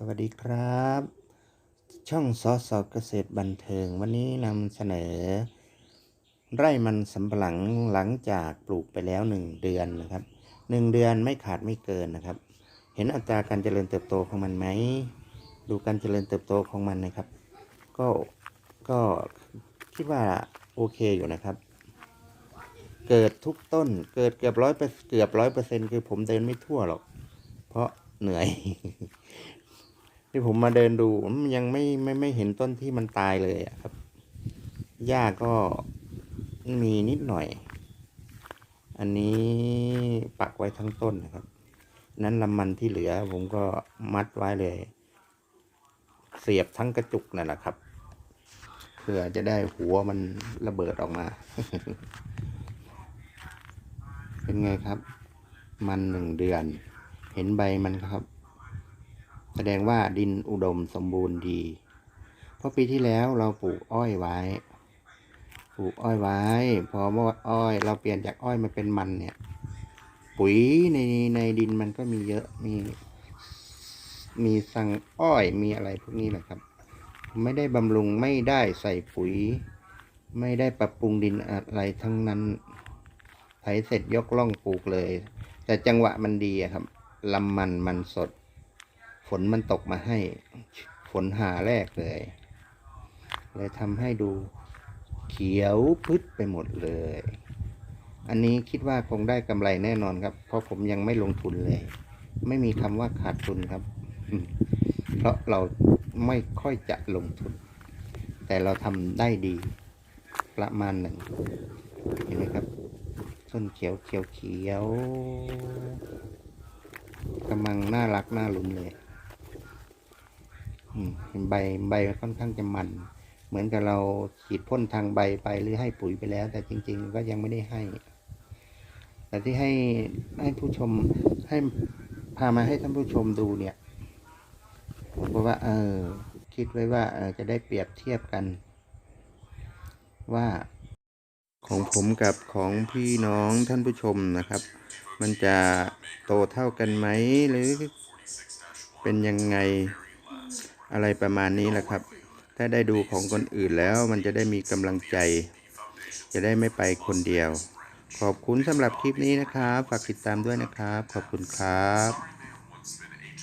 สวัสดีครับ ช่องซอสอเกษตรบันเทิง วันนี้นำเสนอ ไร่มันสำปะหลังหลังจากปลูกไปแล้วหนึ่งเดือนนะครับหนึ่งเดือนไม่ขาดไม่เกินนะครับ เห็นอัตราการเจริญเติบโตของมันไหม ดูการเจริญเติบโตของมันนะครับ ก็ก็คิดว่าโอเคอยู่นะครับ เกิดทุกต้นเกิดเกือบร้อยเกือบร้อยเปอร์เซ็นต์คือผมเดินไม่ทั่วหรอก เพราะเหนื่อย ที่ผมมาเดินดูมันยังไม่ไม่ไม่เห็นต้นที่มันตายเลยอะครับหญ้าก็มีนิดหน่อย อันนี้ปักไว้ทั้งต้นนะครับ นั้นลำมันที่เหลือผมก็มัดไว้เลย เสียบทั้งกระจุกนั่นแหละครับเพื่อจะได้หัวมันระเบิดออกมา เป็นไงครับ มันหนึ่งเดือน เห็นใบมันครับ แสดงว่าดินอุดมสมบูรณ์ดี เพราะปีที่แล้วเราปลูกอ้อยไว้ ปลูกอ้อยไว้ พอว่าอ้อยเราเปลี่ยนจากอ้อยมาเป็นมันเนี่ย ปุ๋ยในในดินมันก็มีเยอะ มี มีสังอ้อยมีอะไรพวกนี้แหละครับ ไม่ได้บำรุงไม่ได้ใส่ปุ๋ย ไม่ได้ปรับปรุงดินอะไรทั้งนั้นไถเสร็จยกล่องปลูกเลย แต่จังหวะมันดีอะครับลำมันมันสด ฝนมันตกมาให้ฝนหาแรกเลย เลยทำให้ดูเขียวพึดไปหมดเลย อันนี้คิดว่าคงได้กำไรแน่นอนครับ เพราะผมยังไม่ลงทุนเลย ไม่มีคำว่าขาดทุนครับ เพราะเราไม่ค่อยจะลงทุน แต่เราทำได้ดี ประมาณหนึ่งเห็นไหมครับ ต้นเขียวเขียวเขียวกำลังน่ารักน่าลุ้นเลย ใบใบค่อนข้างจะมัน เหมือนกับเราฉีดพ่นทางใบไปหรือให้ปุ๋ยไปแล้ว แต่จริง ๆ ก็ยังไม่ได้ให้ แต่ที่ให้ให้ผู้ชมให้พามาให้ท่านผู้ชมดูเนี่ย ผมก็ว่า เออ คิดไว้ว่าเออจะได้เปรียบเทียบกัน ว่าของผมกับของพี่น้องท่านผู้ชมนะครับ มันจะโตเท่ากันไหมหรือเป็นยังไง อะไรประมาณนี้แหละครับ ถ้าได้ดูของคนอื่นแล้วมันจะได้มีกำลังใจ จะได้ไม่ไปคนเดียว ขอบคุณสำหรับคลิปนี้นะครับ ฝากติดตามด้วยนะครับ ขอบคุณครับ